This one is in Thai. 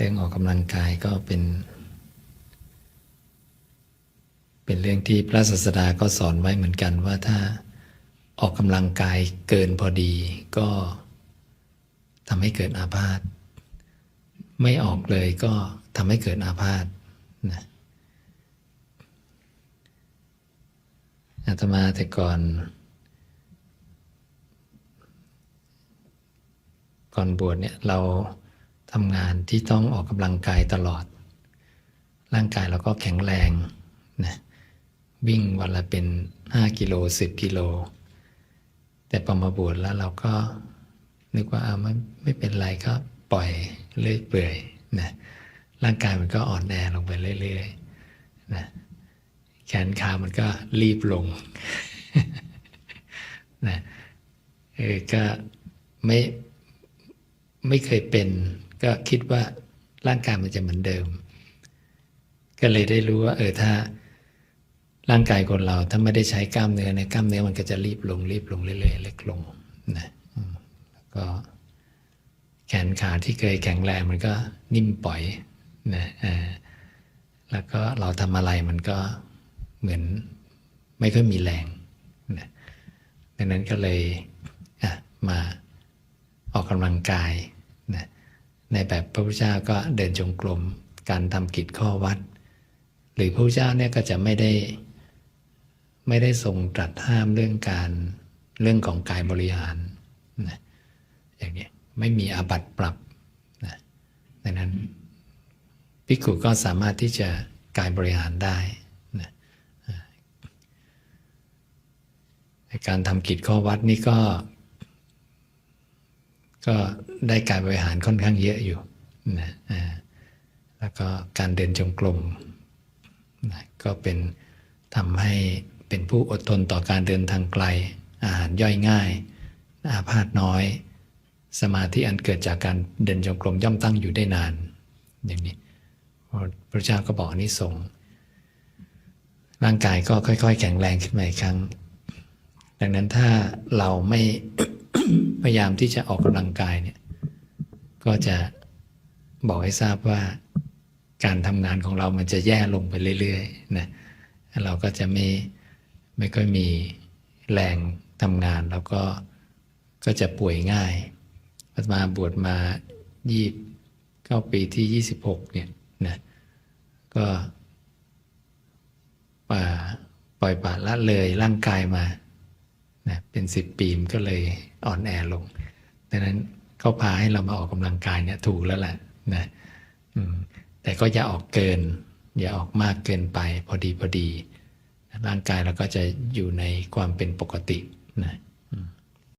รื่องออกกำลังกายก็เป็น เป็นเรื่องที่พระศาสดาก็สอนไว้เหมือนกันว่าถ้าออกกำลังกายเกินพอดีก็ทำให้เกิดอาพาธไม่ออกเลยก็ทำให้เกิดอาพาธนะอาตมาแต่ก่อน ก่อนบวชเนี่ยเรา ทำงานที่ต้องออกกำลังกายตลอด ร่างกายเราก็แข็งแรงนะวิ่งวันละเป็น 5 กิโล 10 กิโล แต่พอมาบวชแล้วเราก็นึกว่าเอาไม่ไม่เป็นไรก็ปล่อยเลื่อยเปื่อยนะร่างกายมันก็อ่อนแอลงไปเรื่อยๆนะแขนขามันก็รีบลงนะเออก็ไม่ไม่เคยเป็น ก็คิดว่าร่างกายมันจะเหมือนเดิม ก็เลยได้รู้ว่า เออถ้าร่างกายคนเราถ้าไม่ได้ใช้กล้ามเนื้อเนี่ยกล้ามเนื้อมันก็จะรีบลงรีบลงเรื่อยๆเล็กลงนะแล้วก็แขนขาที่เคยแข็งแรงมันก็นิ่มปล่อยนะแล้วก็เราทำอะไรมันก็เหมือนไม่ค่อยมีแรงนะดังนั้นก็เลยอะมาออกกำลังกายนะ ในแบบพระพุทธเจ้าก็เดินจงกรมการทำกิจข้อวัด หรือพระพุทธเจ้าเนี่ยก็จะไม่ได้ไม่ได้ทรงตรัสห้ามเรื่องการเรื่องของกายบริหารนะอย่างนี้ไม่มีอาบัติปรับนะดังนั้นภิกขุก็สามารถที่จะกายบริหารได้นะการทำกิจข้อวัดนี่ก็ ก็ได้การบริหารค่อนข้างเยอะอยู่นะแล้วก็การเดินจงกรมนะก็เป็นทำให้เป็นผู้อดทนต่อการเดินทางไกล อาหารย่อยง่าย อาพาธน้อย สมาธิอันเกิดจากการเดินจงกรมย่อมตั้งอยู่ได้นาน อย่างนี้พระเจ้าก็บอกอนนิสงส์ร่างกายก็ค่อย ๆ แข็งแรงขึ้นมาอีกครั้ง ดังนั้นถ้าเราไม่ พยายามที่จะออกกำลังกายเนี่ย ก็จะบอกให้ทราบว่าการทำงานของเรามันจะแย่ลงไปเรื่อยๆนะเราก็จะไม่ไม่ค่อยมีแรงทำงานแล้วก็ก็จะป่วยง่ายมาบวชมายี่เข้าปีที่ 26เนี่ยนะก็ป่าปล่อยปละละเลยร่างกายมา นะเป็นสิบปีมันก็เลยอ่อนแอลงดังนั้นเขาพาให้เรามาออกกำลังกายเนี่ยถูกแล้วแหละนะแต่ก็อย่าออกเกิน อย่าออกมากเกินไปพอดีพอดี ร่างกายเราก็จะอยู่ในความเป็นปกตินะ